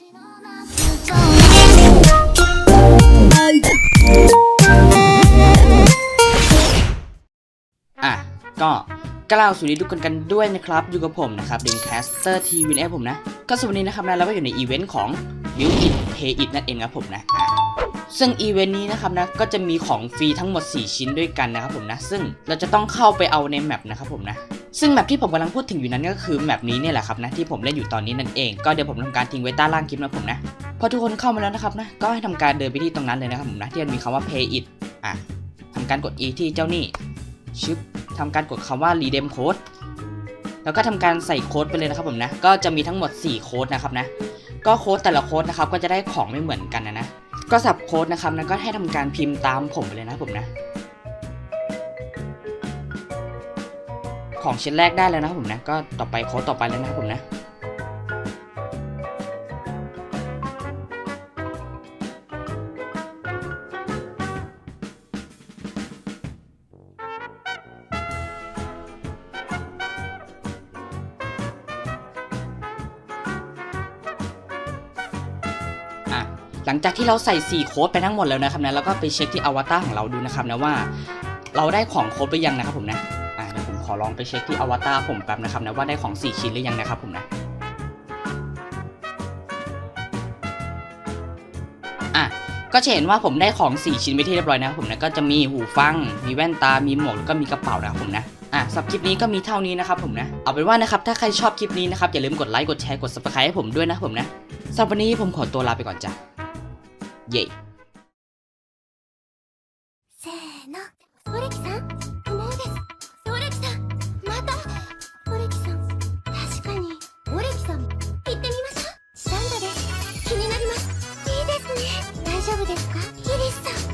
อะ ก็กล่าวสวัสดีทุกคนกันด้วยนะครับ อยู่กับผมนะครับดิงแคสเตอร์ทีวีเอผมนะ ก็สวัสดีนะครับนะเราก็อยู่ในอีเวนต์ของ b u i l It Pay It นั่นเองครับผมนะอะซึ่งอีเวนต์นี้นะครับนะก็จะมีของฟรีทั้งหมด 4 ชิ้นด้วยกันนะครับผมนะ ซึ่งเราจะต้องเข้าไปเอาในแมปนะครับผมนะ ซึ่งแมปที่ผมกำลังพูดถึงอยู่นั้นก็คือแมปนี้เนี่ยแหละครับนะที่ผมเล่นอยู่ตอนนี้นั่นเองก็เดี๋ยวผมทำการทิ้งไว้ใต้ล่างคลิปนะผมนะพอทุกคนเข้ามาแล้วนะครับนะก็ให้ทำการเดินไปที่ตรงนั้นเลยนะครับผมนะที่มันมีคำว่า pay it อะทำการกด e ที่เจ้าหนี้ชึบทำการกดคำว่า redeem code แล้วก็ทำการใส่โค้ดไปเลยนะครับผมนะก็จะมีทั้งหมด 4 โค้ดนะครับนะก็โค้ดแต่ละโค้ดนะครับก็จะได้ของไม่เหมือนกันนะนะก็สับโค้ดนะครับนะก็ให้ทำการพิมพ์ตามผมไปเลยนะครับผมนะ ของชิ้นแรกได้แล้วนะผมนะ ก็ต่อไปโค้ดต่อไปแล้วนะครับผมนะอะหลังจากที่เราใส่ 4 โค้ดไปทั้งหมดแล้วนะครับนะแล้วก็ไปเช็คที่อวตารของเราดูนะครับนะว่า เราได้ของครบหรือยังนะครับผมนะ อะเดี๋ยวผมขอลองไปเช็คที่อวตารผมแป๊บนะครับนะว่าได้ของ 4 ชิ้นหรือยังนะครับผมนะอะก็จะเห็นว่าผมได้ของ 4 ชิ้นไปที่เรียบร้อยนะครับผมนะก็จะมีหูฟัง มีแว่นตา มีหมวกแล้วก็มีกระเป๋านะครับผมนะอะสำหรับคลิปนี้ก็มีเท่านี้นะครับผมนะ เอาเป็นว่านะครับถ้าใครชอบคลิปนี้นะครับอย่าลืมกดไลค์กดแชร์กด subscribe ให้ผมด้วยนะครับผมนะสำหรับวันนี้ผมขอตัวลาไปก่อนจ้ะเย้ ですか？イリスさん。